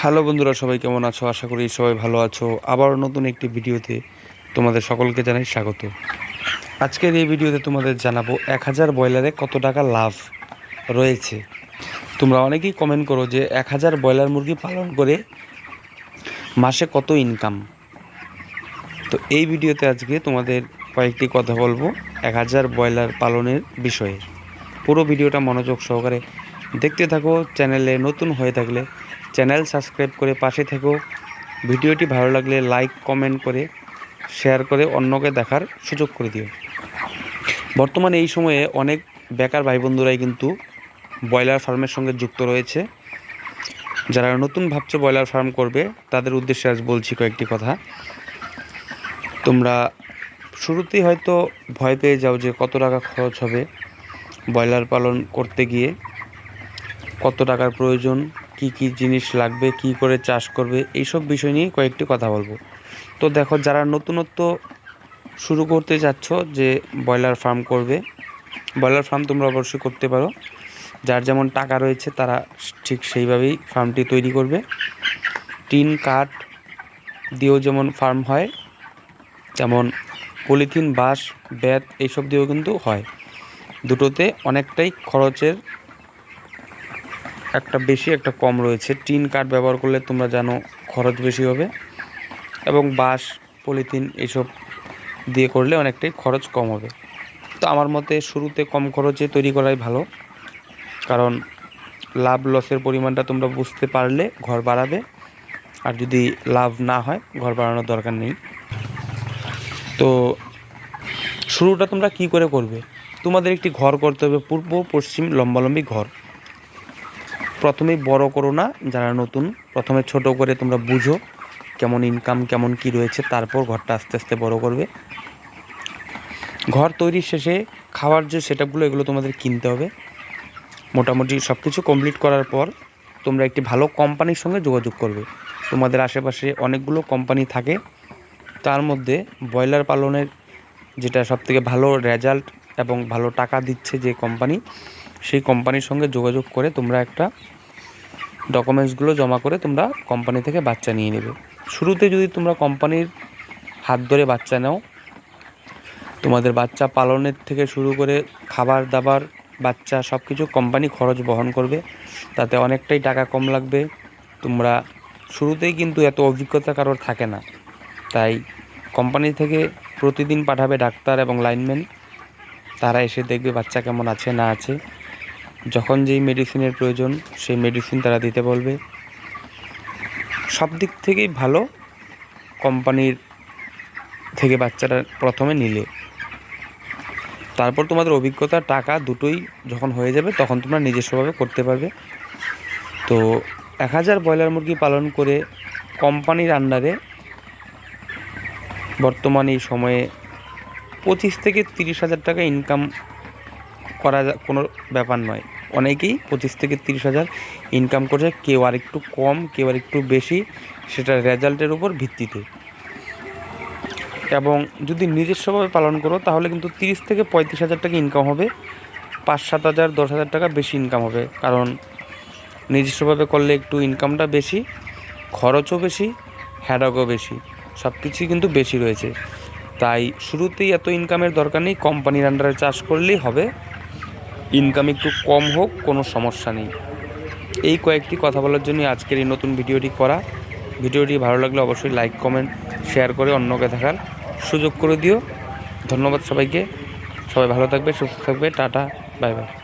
Hello বন্ধুরা, সবাই কেমন আছো? আশা করি সবাই ভালো আছো। আবার নতুন একটি ভিডিওতে তোমাদের সকলকে জানাই স্বাগত। আজকের এই ভিডিওতে তোমাদের জানাব এক হাজার ব্রয়লারে কত টাকা লাভ রয়েছে। তোমরা অনেকেই কমেন্ট করো যে এক হাজার ব্রয়লার মুরগি পালন করে মাসে কত ইনকাম তো এই ভিডিওতে আজকে তোমাদের কয়েকটি কথা বলব এক হাজার ব্রয়লার পালনের বিষয়ে। পুরো ভিডিওটা মনোযোগ সহকারে দেখতে থাকো, চ্যানেলে নতুন হয়ে থাকলে চ্যানেল সাবস্ক্রাইব করে পাশে থেকো। ভিডিওটি ভালো লাগলে লাইক, কমেন্ট করে, শেয়ার করে অন্যকে দেখার সুযোগ করে দিও। বর্তমানে এই সময়ে অনেক বেকার ভাই বন্ধুরাই কিন্তু ব্রয়লার ফার্মের সঙ্গে যুক্ত রয়েছে। যারা নতুন ভাবছ ব্রয়লার ফার্ম করবে, তাদের উদ্দেশ্যে আজ বলছি কয়েকটি কথা। তোমরা শুরুতেই হয়তো ভয় পেয়ে যাও যে কত টাকা খরচ হবে ব্রয়লার পালন করতে গিয়ে, কত টাকার প্রয়োজন কি কি জিনিস লাগবে, কি করে চাষ করবে, এইসব বিষয় নিয়ে কয়েকটি কথা বলব। তো দেখো, যারা নতুনত্ব শুরু করতে চাচ্ছ যে ব্রয়লার ফার্ম করবে, ব্রয়লার ফার্ম তোমরা অবশ্যই করতে পারো। যার যেমন টাকা রয়েছে, তারা ঠিক সেইভাবেই ফার্মটি তৈরি করবে। টিন, কাঠ দিয়েও যেমন ফার্ম হয়, যেমন পলিথিন, বাঁশ, ব্যাত, এইসব দিয়েও কিন্তু হয়। দুটোতে অনেকটাই খরচের একটা বেশি, একটা কম রয়েছে। টিন কাঠ ব্যবহার করলে তোমরা জানো খরচ বেশি হবে এবং বাঁশ, পলিথিন এইসব দিয়ে করলে অনেকটাই খরচ কম হবে। তো আমার মতে শুরুতে কম খরচে তৈরি করাই ভালো, কারণ লাভ লসের পরিমাণটা তোমরা বুঝতে পারলে ঘর বাড়াবে, আর যদি লাভ না হয়, ঘর বাড়ানোর দরকার নেই। তো শুরুটা তোমরা কি করে করবে? তোমাদের একটি ঘর করতে হবে পূর্ব, পশ্চিম লম্বালম্বি ঘর। প্রথমেই বড় করো না, যারা নতুন, প্রথমে ছোট করে তোমরা বুঝো কেমন ইনকাম কেমন কি রয়েছে, তারপর ঘরটা আস্তে আস্তে বড় করবে। ঘর তৈরির শেষে খাওয়ার যে সেটআপগুলো এগুলো তোমাদের কিনতে হবে। মোটামুটি সব কিছু কমপ্লিট করার পর তোমরা একটি ভালো কোম্পানির সঙ্গে যোগাযোগ করবে। তোমাদের আশেপাশে অনেকগুলো কোম্পানি থাকে। তার মধ্যে ব্রয়লার পালনের যেটা সবথেকে ভালো রেজাল্ট এবং ভালো টাকা দিচ্ছে যে কোম্পানি সেই কোম্পানির সঙ্গে যোগাযোগ করে তোমরা একটা ডকুমেন্টসগুলো জমা করে তোমরা কোম্পানি থেকে বাচ্চা নিয়ে নেবে। শুরুতে যদি তোমরা কোম্পানির হাত ধরে বাচ্চা নাও, তোমাদের বাচ্চা পালনের থেকে শুরু করে খাবার দাবার, বাচ্চা সব কিছু কোম্পানি খরচ বহন করবে। তাতে অনেকটাই টাকা কম লাগবে। তোমরা শুরুতেই কিন্তু এত অভিজ্ঞতা কারোর থাকে না। তাই কোম্পানি থেকে প্রতিদিন পাঠাবে ডাক্তার এবং লাইনম্যান। তারা এসে দেখবে বাচ্চা কেমন আছে, না আছে। যখন যেই মেডিসিনের প্রয়োজন, সেই মেডিসিন তারা দিতে বলবে। সব দিক থেকেই ভালো কোম্পানির থেকে বাচ্চাটা প্রথমে নিলে। তারপর তোমাদের অভিজ্ঞতা, টাকা দুটোই যখন হয়ে যাবে, তখন তোমরা নিজস্বভাবে করতে পারবে। তো এক হাজার ব্রয়লার মুরগি পালন করে কোম্পানির আন্ডারে বর্তমানে এই সময়ে পঁচিশ থেকে তিরিশ হাজার টাকা ইনকাম করা কোনো ব্যাপার নয়। অনেকেই পঁচিশ থেকে তিরিশ হাজার ইনকাম করছে। কেউ আর একটু কম, কেউ আর একটু বেশি। সেটা রেজাল্টের উপর ভিত্তিতে। এবং যদি নিজস্বভাবে পালন করো, তাহলে কিন্তু তিরিশ থেকে পঁয়ত্রিশ হাজার টাকা ইনকাম হবে। পাঁচ, সাত হাজার, দশ হাজার টাকা বেশি ইনকাম হবে। কারণ নিজস্বভাবে করলে একটু ইনকামটা বেশি, খরচও বেশি হ্যাডকও বেশি। সব কিছুই কিন্তু বেশি রয়েছে। তাই শুরুতেই এত ইনকামের দরকার নেই। কোম্পানির আন্ডারে চাষ করলেই হবে। ইনকাম একটু কম হোক, কোনো সমস্যা নেই। এই কয়েকটি কথা বলার জন্য আজকের এই নতুন ভিডিওটি করা। ভিডিওটি ভালো লাগলে অবশ্যই লাইক কমেন্ট শেয়ার করে অন্যকে দেখার সুযোগ করে দিও। ধন্যবাদ সবাইকে। সবাই ভালো থাকবে, সুস্থ থাকবে। Tata bye bye